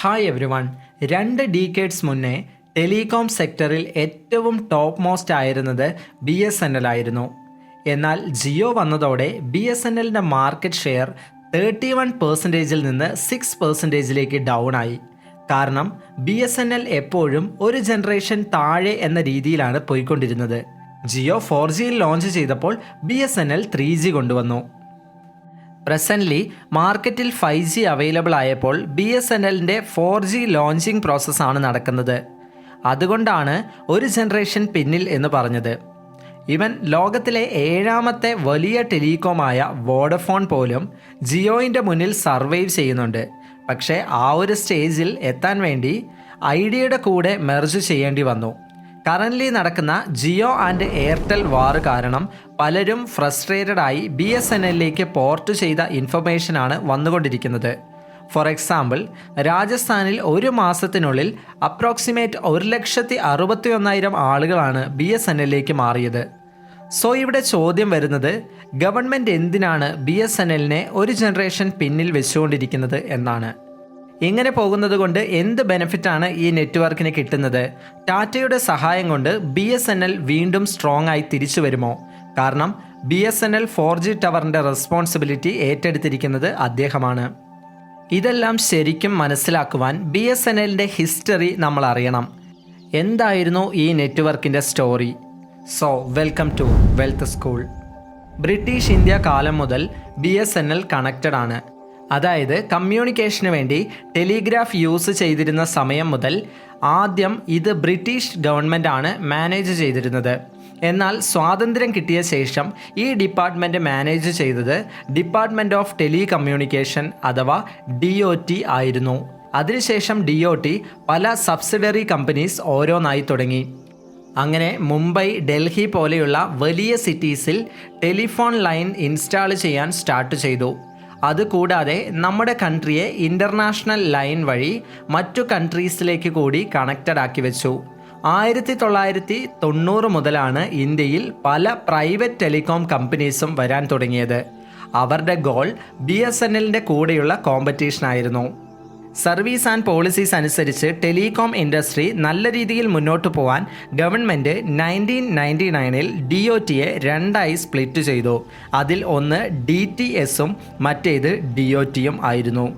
Hi everyone രണ്ട് decades മുന്നേ telecom സെക്ടറിൽ ഏറ്റവും ടോപ്പ് മോസ്റ്റ് ആയിരുന്നത് ബി എസ് എൻ എൽ ആയിരുന്നു. എന്നാൽ ജിയോ വന്നതോടെ ബി എസ് എൻ എല്ലിന്റെ മാർക്കറ്റ് ഷെയർ തേർട്ടി വൺ പെർസെന്റേജിൽ നിന്ന് സിക്സ് പെർസെന്റേജിലേക്ക് ഡൗൺ ആയി. കാരണം ബി എസ് എൻ എൽ എപ്പോഴും ഒരു ജനറേഷൻ താഴെ എന്ന രീതിയിലാണ് പോയിക്കൊണ്ടിരുന്നത്. ജിയോ ഫോർ ജിയിൽ ലോഞ്ച് ചെയ്തപ്പോൾ B S N L three G കൊണ്ടുവന്നു. പ്രസന്റ്ലി മാർക്കറ്റിൽ ഫൈവ് ജി അവൈലബിൾ ആയപ്പോൾ ബി എസ് എൻ എല്ലിന്റെ ഫോർ ജി ലോഞ്ചിങ് പ്രോസസ്സാണ് നടക്കുന്നത്. അതുകൊണ്ടാണ് ഒരു ജനറേഷൻ പിന്നിൽ എന്ന് പറഞ്ഞത്. ഇവൻ ലോകത്തിലെ ഏഴാമത്തെ വലിയ ടെലികോമായ വോഡഫോൺ പോലും ജിയോയിന്റെ മുന്നിൽ സർവൈവ് ചെയ്യുന്നുണ്ട്. പക്ഷേ ആ ഒരു സ്റ്റേജിൽ എത്താൻ വേണ്ടി ഐഡിയയുടെ കൂടെ മെർജ് ചെയ്യേണ്ടി വന്നു. കറന്റ്ലി നടക്കുന്ന ജിയോ ആൻഡ് എയർടെൽ വാർ കാരണം പലരും ഫ്രസ്ട്രേറ്റഡ് ആയി ബി എസ് എൻ എല്ലിലേക്ക് പോർട്ട് ചെയ്ത ഇൻഫർമേഷനാണ് വന്നുകൊണ്ടിരിക്കുന്നത്. ഫോർ എക്സാമ്പിൾ രാജസ്ഥാനിൽ ഒരു മാസത്തിനുള്ളിൽ അപ്രോക്സിമേറ്റ് ഒരു ലക്ഷത്തി അറുപത്തി ഒന്നായിരം ആളുകളാണ് ബി എസ് എൻ എല്ലിലേക്ക് മാറിയത്. സോ ഇവിടെ ചോദ്യം വരുന്നത് ഗവൺമെന്റ് എന്തിനാണ് ബി എസ് എൻ എല്ലിനെ ഒരു ജനറേഷൻ പിന്നിൽ വെച്ചുകൊണ്ടിരിക്കുന്നത് എന്നാണ്. ഇങ്ങനെ പോകുന്നത് കൊണ്ട് എന്ത് ബെനിഫിറ്റാണ് ഈ നെറ്റ്വർക്കിന് കിട്ടുന്നത്? ടാറ്റയുടെ സഹായം കൊണ്ട് ബി എസ് എൻ എൽ വീണ്ടും സ്ട്രോങ് ആയി തിരിച്ചു വരുമോ? കാരണം B S N L four G ടവറിന്റെ responsibility ഏറ്റെടുത്തിരിക്കുന്നത് അദ്ദേഹമാണ്. ഇതെല്ലാം ശരിക്കും മനസ്സിലാക്കുവാൻ ബി എസ് എൻ എല്ലിന്റെ ഹിസ്റ്ററി നമ്മൾ അറിയണം. എന്തായിരുന്നു ഈ നെറ്റ്വർക്കിന്റെ story so welcome to Wealth School British India കാലം മുതൽ B S N L connected ആണ്. അതായത് കമ്മ്യൂണിക്കേഷന് വേണ്ടി ടെലിഗ്രാഫ് യൂസ് ചെയ്തിരുന്ന സമയം മുതൽ ആദ്യം ഇത് ബ്രിട്ടീഷ് ഗവൺമെന്റാണ് മാനേജ് ചെയ്തിരുന്നത്. എന്നാൽ സ്വാതന്ത്ര്യം കിട്ടിയ ശേഷം ഈ ഡിപ്പാർട്ട്മെന്റ് മാനേജ് ചെയ്തത് ഡിപ്പാർട്ട്മെന്റ് ഓഫ് ടെലി കമ്മ്യൂണിക്കേഷൻ അഥവാ ഡി ഒ ടി ആയിരുന്നു. അതിനുശേഷം ഡി ഒ ടി പല സബ്സിഡറി കമ്പനീസ് ഓരോന്നായി തുടങ്ങി. അങ്ങനെ മുംബൈ ഡൽഹി പോലെയുള്ള വലിയ സിറ്റീസിൽ ടെലിഫോൺ ലൈൻ ഇൻസ്റ്റാൾ ചെയ്യാൻ സ്റ്റാർട്ട് ചെയ്തു. അതുകൂടാതെ നമ്മുടെ കൺട്രിയെ ഇന്റർനാഷണൽ ലൈൻ വഴി മറ്റു കൺട്രീസിലേക്ക് കൂടി കണക്റ്റഡ് ആക്കി വെച്ചു. ആയിരത്തി തൊള്ളായിരത്തി തൊണ്ണൂറ് മുതലാണ് ഇന്ത്യയിൽ പല പ്രൈവറ്റ് ടെലികോം കമ്പനീസും വരാൻ തുടങ്ങിയത്. അവരുടെ ഗോൾ ബി എസ് എൻ എല്ലിന്റെ കൂടെയുള്ള കോമ്പറ്റീഷനായിരുന്നു സർവീസ് ആൻഡ് പോളിസീസ് അനുസരിച്ച് ടെലികോം ഇൻഡസ്ട്രി നല്ല രീതിയിൽ മുന്നോട്ട് പോവാൻ ഗവൺമെന്റ് നയന്റീൻ നയന്റി നയനിൽ ഡി ഒ ടിയെ രണ്ടായി സ്പ്ലിറ്റ് ചെയ്തു. അതിൽ ഒന്ന് ഡി ടി എസും മറ്റേത് ഡി ഒ ടിയും ആയിരുന്നു.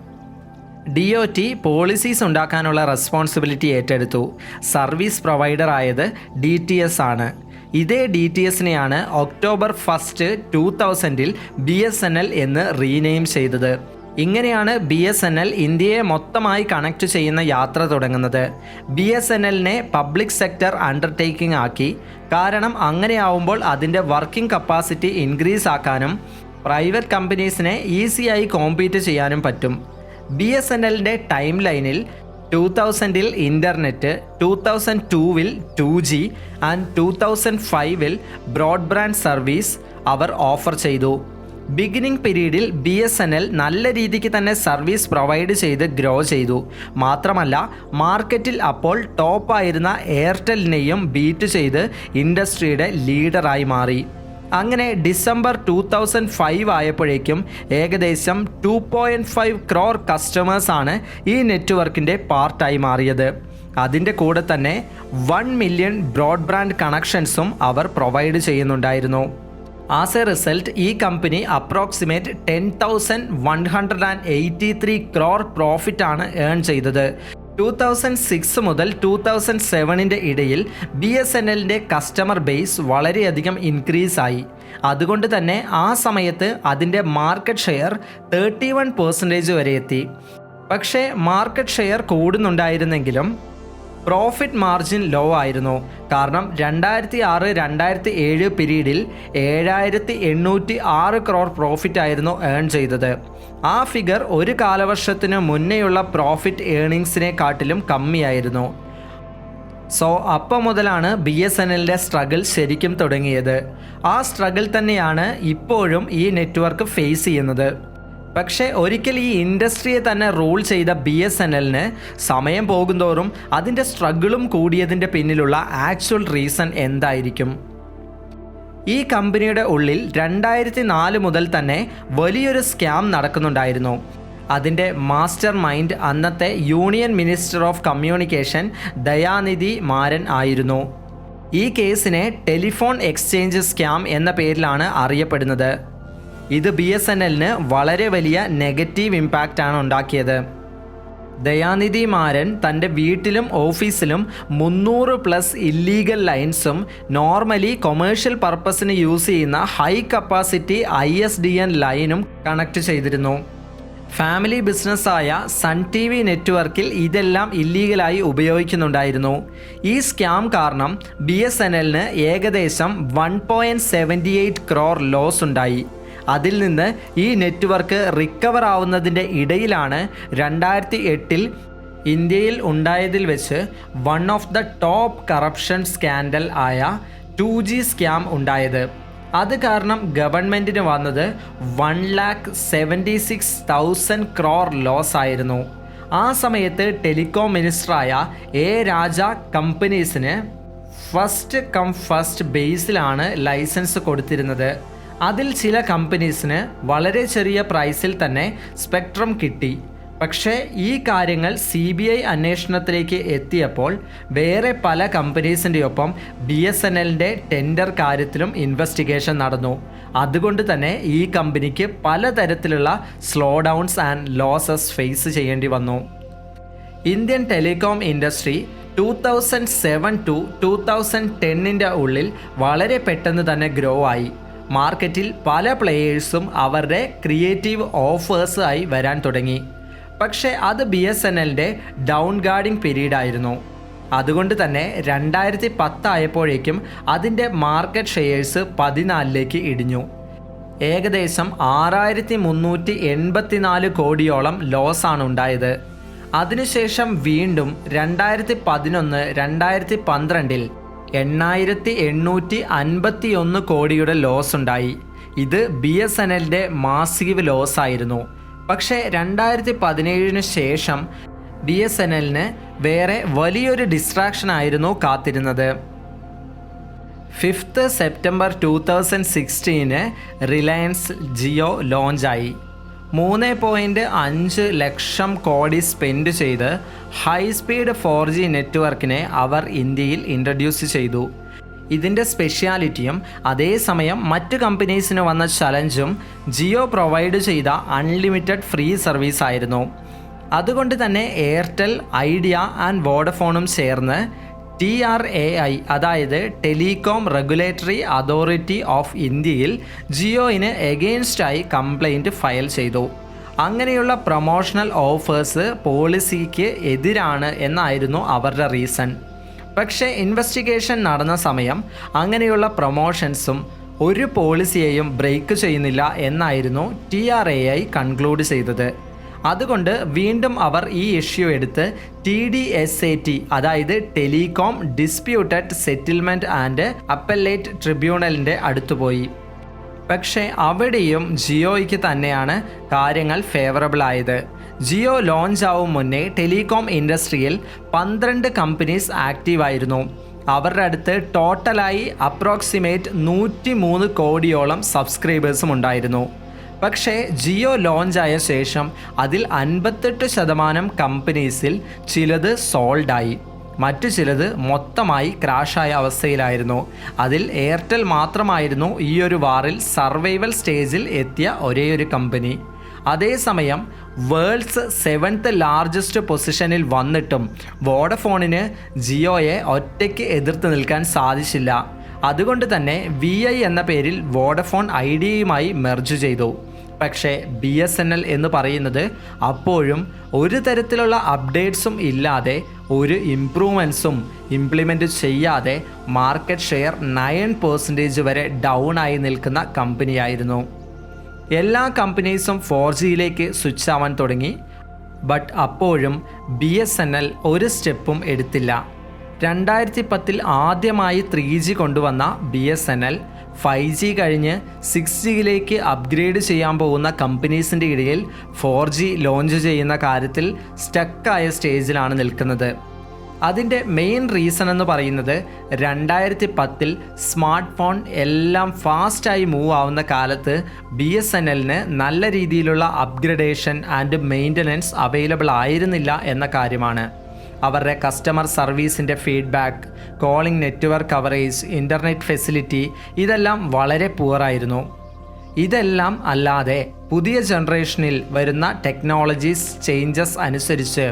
ഡി ഒ ടി പോളിസീസ് ഉണ്ടാക്കാനുള്ള റെസ്പോൺസിബിലിറ്റി ഏറ്റെടുത്തു. സർവീസ് പ്രൊവൈഡർ ആയത് ഡി ടി എസ് ആണ്. ഇതേ ഡി ടി എസിനെയാണ് ഒക്ടോബർ ഫസ്റ്റ് ടു തൗസൻഡിൽ ബി എസ് എൻ എൽ എന്ന് റീനെയിം ചെയ്തത്. ഇങ്ങനെയാണ് ബി എസ് എൻ എൽ ഇന്ത്യയെ മൊത്തമായി കണക്ട് ചെയ്യുന്ന യാത്ര തുടങ്ങുന്നത്. ബി എസ് എൻ എല്ലിനെ പബ്ലിക് സെക്ടർ അണ്ടർടേക്കിംഗ് ആക്കി. കാരണം അങ്ങനെയാവുമ്പോൾ അതിന്റെ വർക്കിംഗ് കപ്പാസിറ്റി ഇൻക്രീസ് ആക്കാനും പ്രൈവറ്റ് കമ്പനീസിനെ ഈസിയായി കോമ്പീറ്റ് ചെയ്യാനും പറ്റും. ബി എസ് എൻ എല്ലിന്റെ ടൈം ലൈനിൽ ടു തൗസൻഡിൽ ഇന്റർനെറ്റ് ടു തൗസൻഡ് ടൂവിൽ two G and two thousand ഫൈവിൽ ബ്രോഡ്ബാൻഡ് സർവീസ് അവർ ഓഫർ ചെയ്തു. ബിഗിനിങ് പീരീഡിൽ ബി എസ് എൻ എൽ നല്ല രീതിക്ക് തന്നെ സർവീസ് പ്രൊവൈഡ് ചെയ്ത് ഗ്രോ ചെയ്തു. മാത്രമല്ല മാർക്കറ്റിൽ അപ്പോൾ ടോപ്പായിരുന്ന എയർടെലിനെയും ബീറ്റ് ചെയ്ത് ഇൻഡസ്ട്രിയുടെ ലീഡറായി മാറി. അങ്ങനെ ഡിസംബർ ടു തൗസൻഡ് ഫൈവ് ആയപ്പോഴേക്കും ഏകദേശം ടു പോയിന്റ് ഫൈവ് ക്രോർ കസ്റ്റമേഴ്സാണ് ഈ നെറ്റ്വർക്കിന്റെ പാർട്ടായി മാറിയത്. അതിന്റെ കൂടെ തന്നെ വൺ മില്യൺ ബ്രോഡ്ബാൻഡ് കണക്ഷൻസും അവർ പ്രൊവൈഡ് ചെയ്യുന്നുണ്ടായിരുന്നു. ആസ് എ റിസൾട്ട് ഈ company approximate ten thousand one hundred and eighty three crore profit ആണ് ഏൺ ചെയ്തത്. ടു തൗസൻഡ് സിക്സ് മുതൽ ടു തൗസൻഡ് സെവനിന്റെ ഇടയിൽ ബി എസ് എൻ എല്ലിന്റെ കസ്റ്റമർ ബേസ് വളരെയധികം ഇൻക്രീസ് ആയി. അതുകൊണ്ട് തന്നെ ആ സമയത്ത് അതിന്റെ market share thirty one percentage വരെ എത്തി. പക്ഷേ മാർക്കറ്റ് ഷെയർ കൂടുന്നുണ്ടായിരുന്നെങ്കിലും പ്രോഫിറ്റ് മാർജിൻ ലോ ആയിരുന്നു. കാരണം രണ്ടായിരത്തി ആറ് രണ്ടായിരത്തി ഏഴ് പീരീഡിൽ ഏഴായിരത്തി എണ്ണൂറ്റി ആറ് ക്രോർ പ്രോഫിറ്റ് ആയിരുന്നു ഏൺ ചെയ്തത്. ആ ഫിഗർ ഒരു കാലവർഷത്തിന് മുന്നേയുള്ള പ്രോഫിറ്റ് ഏണിങ്സിനെക്കാട്ടിലും കമ്മിയായിരുന്നു. സോ അപ്പം മുതലാണ് ബി എസ് എൻ എല്ലിന്റെ സ്ട്രഗിൾ ശരിക്കും തുടങ്ങിയത്. ആ സ്ട്രഗിൾ തന്നെയാണ് ഇപ്പോഴും ഈ നെറ്റ്വർക്ക് ഫേസ് ചെയ്യുന്നത്. പക്ഷേ ഒരിക്കൽ ഈ ഇൻഡസ്ട്രിയെ തന്നെ റൂൾ ചെയ്ത ബി എസ് എൻ എല്ലിന് സമയം പോകുന്തോറും അതിന്റെ സ്ട്രഗിളും കൂടിയതിന്റെ പിന്നിലുള്ള ആക്ച്വൽ റീസൺ എന്തായിരിക്കും? ഈ കമ്പനിയുടെ ഉള്ളിൽ രണ്ടായിരത്തി നാല് മുതൽ തന്നെ വലിയൊരു സ്കാം നടക്കുന്നുണ്ടായിരുന്നു. അതിന്റെ മാസ്റ്റർ മൈൻഡ് അന്നത്തെ union minister of communication Dayanidhi Maran ആയിരുന്നു. ഈ കേസിനെ ടെലിഫോൺ എക്സ്ചേഞ്ച് സ്കാം എന്ന പേരിലാണ് അറിയപ്പെടുന്നത്. ഇത് ബി എസ് എൻ എല്ലിന് വളരെ വലിയ നെഗറ്റീവ് ഇമ്പാക്റ്റാണ് ഉണ്ടാക്കിയത്. ദയാനിധി മാരൻ തന്റെ വീട്ടിലും ഓഫീസിലും മുന്നൂറ് പ്ലസ് ഇല്ലീഗൽ ലൈൻസും നോർമലി കൊമേഴ്ഷ്യൽ പർപ്പസിന് യൂസ് ചെയ്യുന്ന high capacity I S D N ലൈനും കണക്ട് ചെയ്തിരുന്നു. ഫാമിലി ബിസിനസ്സായ സൺ ടി വി നെറ്റ്വർക്കിൽ ഇതെല്ലാം ഇല്ലീഗലായി ഉപയോഗിക്കുന്നുണ്ടായിരുന്നു. ഈ സ്കാം കാരണം ബി എസ് എൻ എല്ലിന് ഏകദേശം one point seventy eight crore loss ഉണ്ടായി. അതിൽ നിന്ന് ഈ നെറ്റ്വർക്ക് റിക്കവർ ആവുന്നതിന്റെ ഇടയിലാണ് രണ്ടായിരത്തി എട്ടിൽ ഇന്ത്യയിൽ ഉണ്ടായതിൽ വെച്ച് one of the top corruption scandal ആയ ടു ജി സ്കാം ഉണ്ടായത്. അത് കാരണം ഗവൺമെന്റിന് വന്നത് one lakh seventy six thousand crore loss ആയിരുന്നു. ആ സമയത്ത് ടെലികോം മിനിസ്റ്ററായ എ രാജ കമ്പനീസിന് ഫസ്റ്റ് കം ഫസ്റ്റ് ബേസിലാണ് ലൈസൻസ് കൊടുത്തിരുന്നത്. അതിൽ ചില കമ്പനീസിന് വളരെ ചെറിയ പ്രൈസിൽ തന്നെ സ്പെക്ട്രം കിട്ടി. പക്ഷേ ഈ കാര്യങ്ങൾ സി ബി ഐ അന്വേഷണത്തിലേക്ക് എത്തിയപ്പോൾ വേറെ പല കമ്പനീസിന്റെ ഒപ്പം ബി എസ് എൻ എല്ലിന്റെ ടെൻഡർ കാര്യത്തിലും ഇൻവെസ്റ്റിഗേഷൻ നടന്നു. അതുകൊണ്ട് തന്നെ ഈ കമ്പനിക്ക് പലതരത്തിലുള്ള slow downs and losses face ചെയ്യേണ്ടി വന്നു. Indian telecom industry two thousand seven to two thousand ടെന്നിന്റെ ഉള്ളിൽ വളരെ പെട്ടെന്ന് തന്നെ ഗ്രോ ആയി. മാർക്കറ്റിൽ പല പ്ലെയേഴ്സും അവരുടെ ക്രിയേറ്റീവ് ഓഫേഴ്സ് ആയി വരാൻ തുടങ്ങി. പക്ഷേ അത് ബി എസ് എൻ എല്ലിന്റെ ഡൗൺ ഗാർഡിംഗ് പീരീഡ് ആയിരുന്നു. അതുകൊണ്ട് തന്നെ രണ്ടായിരത്തി പത്തായപ്പോഴേക്കും അതിന്റെ മാർക്കറ്റ് ഷെയർസ് പതിനാലിലേക്ക് ഇടിഞ്ഞു. ഏകദേശം ആറായിരത്തി മുന്നൂറ്റി എൺപത്തിനാല് കോടിയോളം ലോസാണ് ഉണ്ടായത്. അതിനുശേഷം വീണ്ടും രണ്ടായിരത്തി പതിനൊന്ന് രണ്ടായിരത്തി പന്ത്രണ്ടിൽ എണ്ണായിരത്തി എണ്ണൂറ്റി അൻപത്തി ഒന്ന് കോടിയുടെ ലോസ് ഉണ്ടായി. ഇത് ബി എസ് എൻ എല്ലിന്റെ മാസീവ് ലോസ് ആയിരുന്നു. പക്ഷേ രണ്ടായിരത്തി പതിനേഴിന് ശേഷം ബി എസ് എൻ എല്ലിന് വേറെ വലിയൊരു ഡിസ്ട്രാക്ഷൻ ആയിരുന്നു കാത്തിരുന്നത്. ഫിഫ്ത്ത് സെപ്റ്റംബർ ടു തൗസൻഡ് സിക്സ്റ്റീന് റിലയൻസ് ജിയോ ലോഞ്ചായി. മൂന്ന് പോയിന്റ് അഞ്ച് ലക്ഷം കോടി സ്പെൻഡ് ചെയ്ത് ഹൈ സ്പീഡ് ഫോർ ജി നെറ്റ്വർക്കിനെ അവർ ഇന്ത്യയിൽ ഇൻട്രൊഡ്യൂസ് ചെയ്തു. ഇതിന്റെ സ്പെഷ്യാലിറ്റിയും അതേസമയം മറ്റ് കമ്പനീസിന് വന്ന ചലഞ്ചും ജിയോ പ്രൊവൈഡ് ചെയ്ത അൺലിമിറ്റഡ് ഫ്രീ സർവീസ് ആയിരുന്നു. അതുകൊണ്ട് തന്നെ എയർടെൽ ഐഡിയ ആൻഡ് വോഡഫോണും ചേർന്ന് ടി ആർ എ ഐ അതായത് ടെലികോം റെഗുലേറ്ററി അതോറിറ്റി ഓഫ് ഇന്ത്യയിൽ ജിയോയിന് എഗെയിൻസ്റ്റായി കംപ്ലൈന്റ് ഫയൽ ചെയ്തു. അങ്ങനെയുള്ള പ്രൊമോഷണൽ ഓഫേഴ്സ് പോളിസിക്ക് എതിരാണ് എന്നായിരുന്നു അവരുടെ റീസൺ. പക്ഷേ ഇൻവെസ്റ്റിഗേഷൻ നടന്ന സമയം അങ്ങനെയുള്ള പ്രൊമോഷൻസും ഒരു പോളിസിയെയും ബ്രേക്ക് ചെയ്യുന്നില്ല എന്നായിരുന്നു T R A I conclude ചെയ്തത്. അതുകൊണ്ട് വീണ്ടും അവർ ഈ ഇഷ്യൂ എടുത്ത് T D S A T അതായത് telecom disputed settlement and appellate ട്രിബ്യൂണലിന്റെ അടുത്തുപോയി പക്ഷേ അവിടെയും ജിയോയ്ക്ക് തന്നെയാണ് കാര്യങ്ങൾ ഫേവറബിൾ ആയത്. ജിയോ ലോഞ്ച് ആവും മുന്നേ ടെലികോം ഇൻഡസ്ട്രിയിൽ പന്ത്രണ്ട് കമ്പനീസ് ആക്റ്റീവായിരുന്നു അവരുടെ അടുത്ത് ടോട്ടലായി അപ്രോക്സിമേറ്റ് നൂറ്റി മൂന്ന് കോടിയോളം സബ്സ്ക്രൈബേഴ്സും ഉണ്ടായിരുന്നു. പക്ഷേ ജിയോ ലോഞ്ചായ ശേഷം അതിൽ അൻപത്തെട്ട് ശതമാനം കമ്പനീസിൽ ചിലത് സോൾഡായി. മറ്റു ചിലത് മൊത്തമായി ക്രാഷായ അവസ്ഥയിലായിരുന്നു. അതിൽ എയർടെൽ മാത്രമായിരുന്നു ഈയൊരു വാറിൽ സർവൈവൽ സ്റ്റേജിൽ എത്തിയ ഒരേയൊരു കമ്പനി. അതേസമയം വേൾഡ്സ് സെവൻത്ത് ലാർജസ്റ്റ് പൊസിഷനിൽ വന്നിട്ടും വോഡഫോണിന് ജിയോയെ ഒറ്റയ്ക്ക് എതിർത്ത് നിൽക്കാൻ സാധിച്ചില്ല. അതുകൊണ്ട് തന്നെ വി എന്ന പേരിൽ വോഡഫോൺ ഐഡിയയുമായി മെർജ് ചെയ്തു. പക്ഷേ ബി എസ് എൻ എൽ എന്ന് പറയുന്നത് അപ്പോഴും ഒരു തരത്തിലുള്ള അപ്ഡേറ്റ്സും ഇല്ലാതെ ഒരു ഇംപ്രൂവ്മെൻസും ഇംപ്ലിമെന്റ് ചെയ്യാതെ മാർക്കറ്റ് ഷെയർ നയൻ പെർസെന്റേജ് വരെ ഡൗൺ ആയി നിൽക്കുന്ന കമ്പനിയായിരുന്നു എല്ലാ കമ്പനീസും ഫോർ ജിയിലേക്ക് സ്വിച്ച് ആവാൻ തുടങ്ങി. ബട്ട് അപ്പോഴും ബി എസ് എൻ എൽ ഒരു സ്റ്റെപ്പും എടുത്തില്ല. രണ്ടായിരത്തി പത്തിൽ ആദ്യമായി ത്രീ ജി കൊണ്ടുവന്ന B S N L five G കഴിഞ്ഞ് സിക്സ് ജിയിലേക്ക് അപ്ഗ്രേഡ് ചെയ്യാൻ പോകുന്ന കമ്പനീസിന്റെ ഇടയിൽ ഫോർ ജി ലോഞ്ച് ചെയ്യുന്ന കാര്യത്തിൽ സ്റ്റക്കായ സ്റ്റേജിലാണ് നിൽക്കുന്നത്. അതിന്റെ മെയിൻ റീസൺ എന്ന് പറയുന്നത് രണ്ടായിരത്തി പത്തിൽ സ്മാർട്ട് ഫോൺ എല്ലാം ഫാസ്റ്റായി മൂവ് ആവുന്ന കാലത്ത് ബി എസ് എൻ എല്ലിന് നല്ല രീതിയിലുള്ള അപ്ഗ്രഡേഷൻ ആൻഡ് മെയിന്റനൻസ് അവൈലബിൾ ആയിരുന്നില്ല എന്ന കാര്യമാണ്. അവരുടെ customer സർവീസിന്റെ feedback calling network coverage internet facility ഇതെല്ലാം വളരെ പുവറായിരുന്നു ഇതെല്ലാം അല്ലാതെ പുതിയ ജനറേഷനിൽ വരുന്ന ടെക്നോളജീസ് ചേഞ്ചസ് അനുസരിച്ച്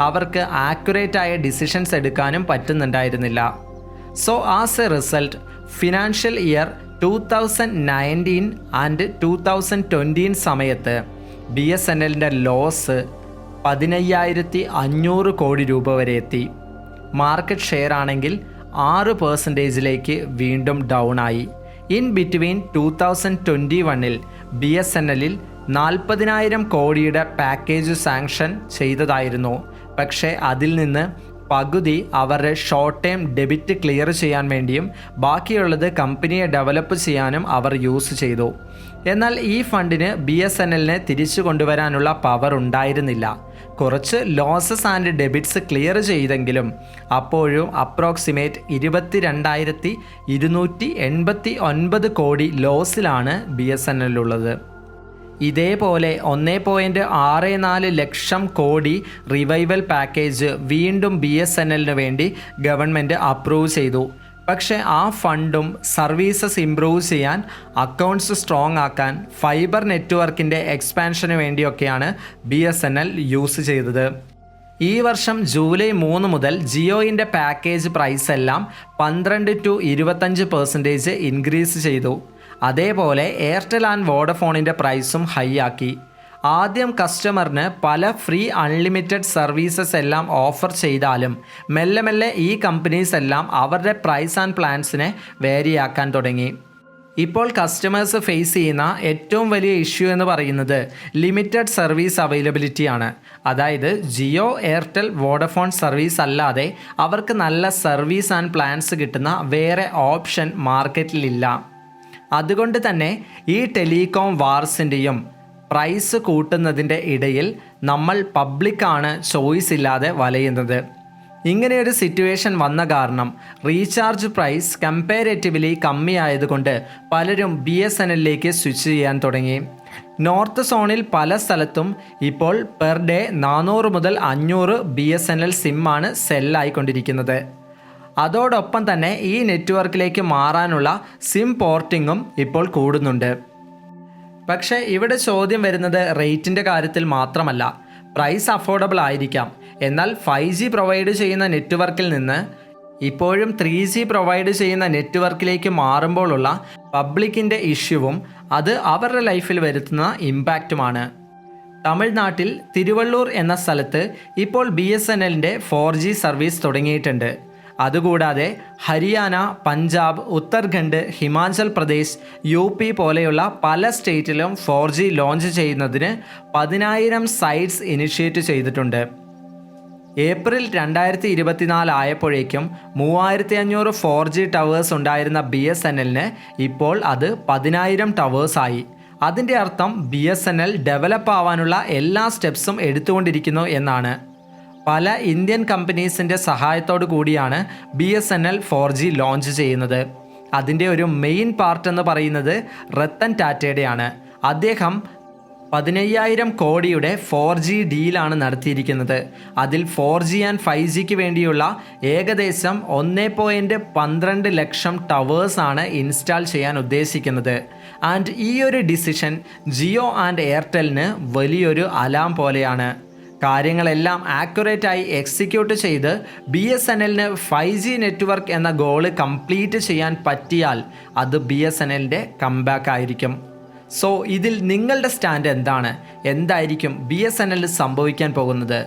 അവർക്ക് ആക്യുറേറ്റ് ആയ ഡിസിഷൻസ് എടുക്കാനും പറ്റുന്നുണ്ടായിരുന്നില്ല. So as a result financial year two thousand nineteen and two thousand twenty സമയത്ത് ബി എസ് എൻ എല്ലിന്റെ ലോസ് പതിനയ്യായിരത്തി അഞ്ഞൂറ് കോടി രൂപ വരെ എത്തി. മാർക്കറ്റ് ഷെയർ ആണെങ്കിൽ ആറ് പേഴ്സന്റേജിലേക്ക് വീണ്ടും ഡൗൺ ആയി. In between two thousand twenty വണ്ണിൽ ബി എസ് എൻ എല്ലിൽ നാൽപ്പതിനായിരം കോടിയുടെ പാക്കേജ് സാങ്ഷൻ ചെയ്തതായിരുന്നു. പക്ഷേ അതിൽ നിന്ന് പകുതി അവരുടെ ഷോർട്ട് ടൈം ഡെബിറ്റ് ക്ലിയർ ചെയ്യാൻ വേണ്ടിയും ബാക്കിയുള്ളത് കമ്പനിയെ ഡെവലപ്പ് ചെയ്യാനും അവർ യൂസ് ചെയ്തു. എന്നാൽ ഈ ഫണ്ടിന് ബി എസ് എൻ എല്ലിനെ തിരിച്ചു കൊണ്ടുവരാനുള്ള പവർ ഉണ്ടായിരുന്നില്ല. കുറച്ച് ലോസസ് ആൻഡ് ഡെബിറ്റ്സ് ക്ലിയർ ചെയ്തെങ്കിലും അപ്പോഴും അപ്രോക്സിമേറ്റ് ഇരുപത്തി രണ്ടായിരത്തി ഇരുന്നൂറ്റി എൺപത്തി ഒൻപത് കോടി ലോസിലാണ് ബി എസ് എൻ എല്ലുള്ളത് ഇതേപോലെ ഒന്നേ പോയിന്റ് ആറ് നാല് ലക്ഷം കോടി റിവൈവൽ പാക്കേജ് വീണ്ടും ബി എസ് എൻ എല്ലിന് വേണ്ടി ഗവൺമെന്റ് അപ്രൂവ് ചെയ്തു. പക്ഷേ ആ ഫണ്ടും സർവീസസ് ഇംപ്രൂവ് ചെയ്യാൻ അക്കൗണ്ട്സ് സ്ട്രോങ് ആക്കാൻ ഫൈബർ നെറ്റ്വർക്കിന്റെ എക്സ്പാൻഷന് വേണ്ടിയൊക്കെയാണ് B S N L use ചെയ്തത്. ഈ വർഷം ജൂലൈ മൂന്ന് മുതൽ ജിയോയിന്റെ പാക്കേജ് പ്രൈസ് എല്ലാം പന്ത്രണ്ട് ടു ഇരുപത്തഞ്ച് പെർസെന്റേജ് ഇൻക്രീസ് ചെയ്തു. അതേപോലെ എയർടെൽ ആൻഡ് വോഡഫോണിന്റെ പ്രൈസും ഹൈ ആക്കി. ആദ്യം കസ്റ്റമറിന് പല ഫ്രീ അൺലിമിറ്റഡ് സർവീസസ് എല്ലാം ഓഫർ ചെയ്താലും മെല്ലെ മെല്ലെ ഈ കമ്പനീസ് എല്ലാം അവരുടെ പ്രൈസ് ആൻഡ് പ്ലാൻസിനെ വേരിയാക്കാൻ തുടങ്ങി. ഇപ്പോൾ കസ്റ്റമേഴ്സ് ഫേസ് ചെയ്യുന്ന ഏറ്റവും വലിയ ഇഷ്യൂ എന്ന് പറയുന്നത് ലിമിറ്റഡ് സർവീസ് അവൈലബിലിറ്റി ആണ്. അതായത് ജിയോ എയർടെൽ വോഡഫോൺ സർവീസ് അല്ലാതെ അവർക്ക് നല്ല സർവീസ് ആൻഡ് പ്ലാൻസ് കിട്ടുന്ന വേറെ ഓപ്ഷൻ മാർക്കറ്റിലില്ല അതുകൊണ്ട് തന്നെ ഈ ടെലികോം വാർസിന്റെയും പ്രൈസ് കൂട്ടുന്നതിന്റെ ഇടയിൽ നമ്മൾ പബ്ലിക്കാണ് ചോയ്സ് ഇല്ലാതെ വലയുന്നത്. ഇങ്ങനെയൊരു സിറ്റുവേഷൻ വന്ന കാരണം റീചാർജ് പ്രൈസ് കമ്പാരേറ്റീവ്ലി കമ്മിയായതുകൊണ്ട് പലരും ബി എസ് എൻ എല്ലിലേക്ക് സ്വിച്ച് ചെയ്യാൻ തുടങ്ങി. നോർത്ത് സോണിൽ പല സ്ഥലത്തും ഇപ്പോൾ പെർ ഡേ നാനൂറ് മുതൽ അഞ്ഞൂറ് ബി എസ് എൻ എൽ സിമ്മാണ് സെല്ലായിക്കൊണ്ടിരിക്കുന്നത് അതോടൊപ്പം തന്നെ ഈ നെറ്റ്വർക്കിലേക്ക് മാറാനുള്ള സിം പോർട്ടിങ്ങും ഇപ്പോൾ കൂടുന്നുണ്ട്. പക്ഷേ ഇവിടെ ചോദ്യം വരുന്നത് റേറ്റിന്റെ കാര്യത്തിൽ മാത്രമല്ല. പ്രൈസ് അഫോർഡബിൾ ആയിരിക്കാം. എന്നാൽ ഫൈവ് ജി പ്രൊവൈഡ് ചെയ്യുന്ന നെറ്റ്വർക്കിൽ നിന്ന് ഇപ്പോഴും ത്രീ ജി പ്രൊവൈഡ് ചെയ്യുന്ന നെറ്റ്വർക്കിലേക്ക് മാറുമ്പോഴുള്ള പബ്ലിക്കിന്റെ ഇഷ്യൂവും അത് അവരുടെ ലൈഫിൽ വരുത്തുന്ന ഇമ്പാക്റ്റുമാണ്. തമിഴ്നാട്ടിൽ തിരുവള്ളൂർ എന്ന സ്ഥലത്ത് ഇപ്പോൾ ബി എസ് എൻ എല്ലിന്റെ ഫോർ ജി സർവീസ് തുടങ്ങിയിട്ടുണ്ട്. അതുകൂടാതെ ഹരിയാന പഞ്ചാബ് ഉത്തർഖണ്ഡ് ഹിമാചൽ പ്രദേശ് യു പി പോലെയുള്ള പല സ്റ്റേറ്റിലും ഫോർ ജി ലോഞ്ച് ചെയ്യുന്നതിന് പതിനായിരം സൈറ്റ്സ് ഇനിഷ്യേറ്റ് ചെയ്തിട്ടുണ്ട്. ഏപ്രിൽ രണ്ടായിരത്തി ഇരുപത്തിനാല് ആയപ്പോഴേക്കും മൂവായിരത്തി അഞ്ഞൂറ് ഫോർ ജി ടവേഴ്സ് ഉണ്ടായിരുന്ന ബി എസ് എൻ എല്ലിന് ഇപ്പോൾ അത് പതിനായിരം ടവേഴ്സായി അതിന്റെ അർത്ഥം B S N L develop ആവാനുള്ള എല്ലാ സ്റ്റെപ്സും എടുത്തുകൊണ്ടിരിക്കുന്നു എന്നാണ്. പല ഇന്ത്യൻ കമ്പനീസിന്റെ സഹായത്തോടു കൂടിയാണ് B S N L four G launch ചെയ്യുന്നത്. അതിന്റെ ഒരു മെയിൻ പാർട്ട് എന്ന് പറയുന്നത് റത്തൻ ടാറ്റയുടെയാണ്. അദ്ദേഹം പതിനയ്യായിരം കോടിയുടെ ഫോർ ജി ഡീലാണ് നടത്തിയിരിക്കുന്നത്. അതിൽ ഫോർ ജി ആൻഡ് ഫൈവ് ജിക്ക് വേണ്ടിയുള്ള ഏകദേശം ഒന്ന് പോയിന്റ് പന്ത്രണ്ട് ലക്ഷം ടവേഴ്സാണ് ഇൻസ്റ്റാൾ ചെയ്യാൻ ഉദ്ദേശിക്കുന്നത്. ആൻഡ് ഈ ഒരു ഡിസിഷൻ ജിയോ ആൻഡ് എയർടെലിന് വലിയൊരു അലാം പോലെയാണ്. കാര്യങ്ങളെല്ലാം ആക്യുറേറ്റ് ആയി എക്സിക്യൂട്ട് ചെയ്ത് ബി എസ് എൻ എല്ലിന് ഫൈവ് ജി നെറ്റ്വർക്ക് എന്ന ഗോൾ കംപ്ലീറ്റ് ചെയ്യാൻ പറ്റിയാൽ അത് ബി എസ് എൻ എല്ലിന്റെ കംബാക്ക് ആയിരിക്കും. സോ ഇതിൽ നിങ്ങളുടെ സ്റ്റാൻഡ് എന്താണ്? എന്തായിരിക്കും ബി എസ് എൻ എല്ലിൽ സംഭവിക്കാൻ പോകുന്നത്?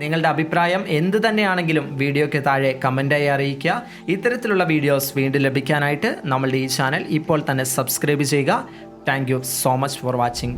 നിങ്ങളുടെ അഭിപ്രായം എന്ത് തന്നെയാണെങ്കിലും വീഡിയോയ്ക്ക് താഴെ കമന്റായി അറിയിക്കുക. ഇത്തരത്തിലുള്ള വീഡിയോസ് വീണ്ടും ലഭിക്കാനായിട്ട് നമ്മളുടെ ഈ ചാനൽ ഇപ്പോൾ തന്നെ സബ്സ്ക്രൈബ് ചെയ്യുക. Thank so much for watching